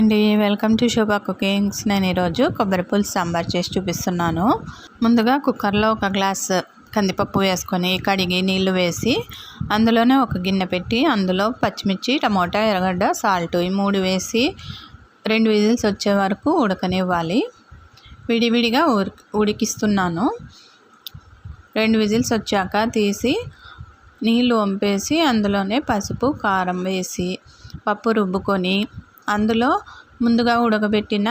అండి welcome to Shobha cookings. నేను ఈరోజు కొబ్బరి పులుసు సాంబార్ చేసి చూపిస్తున్నాను. ముందుగా కుక్కర్లో ఒక గ్లాస్ కందిపప్పు వేసుకొని కడిగి నీళ్ళు వేసి అందులోనే ఒక గిన్నె పెట్టి అందులో పచ్చిమిర్చి టమోటా ఎర్రగడ్డ సాల్ట్ ఈ మూడు వేసి రెండు విజిల్స్ వచ్చే వరకు ఉడకనివ్వాలి. విడివిడిగా ఉడికిస్తున్నాను. రెండు విజిల్స్ వచ్చాక తీసి నీళ్ళు వంపేసి అందులోనే పసుపు కారం వేసి పప్పు రుబ్బుకొని అందులో ముందుగా ఉడకబెట్టిన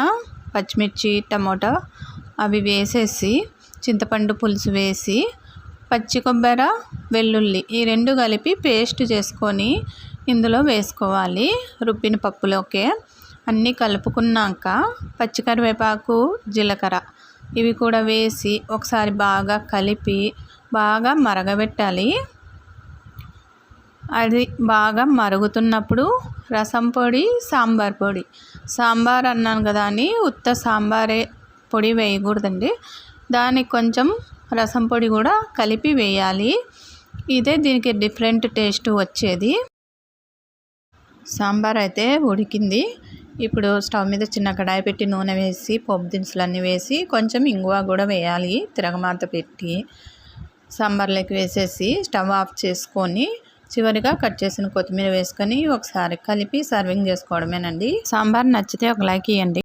పచ్చిమిర్చి టమోటా అవి వేసేసి చింతపండు పులుసు వేసి పచ్చి కొబ్బరి వెల్లుల్లి ఈ రెండు కలిపి పేస్ట్ చేసుకొని ఇందులో వేసుకోవాలి. రుబ్బిన పప్పులోకే అన్నీ కలుపుకున్నాక పచ్చికరివేపాకు జీలకర్ర ఇవి కూడా వేసి ఒకసారి బాగా కలిపి బాగా మరగబెట్టాలి. అది బాగా మరుగుతున్నప్పుడు రసం పొడి సాంబార్ పొడి. సాంబార్ అన్నాను కదా అని ఉత్త సాంబారే పొడి వేయకూడదండి. దానికి కొంచెం రసం పొడి కూడా కలిపి వేయాలి. ఇదే దీనికి డిఫరెంట్ టేస్ట్ వచ్చేది. సాంబార్ అయితే ఉడికింది. ఇప్పుడు స్టవ్ మీద చిన్న కడాయి పెట్టి నూనె వేసి పప్పు దినుసులన్నీ వేసి కొంచెం ఇంగువ కూడా వేయాలి. తిరగమాత పెట్టి సాంబార్లోకి వేసేసి స్టవ్ ఆఫ్ చేసుకొని చివరిగా కట్ చేసిన కొత్తిమీర వేసుకొని ఒకసారి కలిపి సర్వింగ్ చేసుకోవడమేనండి. సాంబార్ నచ్చితే ఒక లైక్ ఇవ్వండి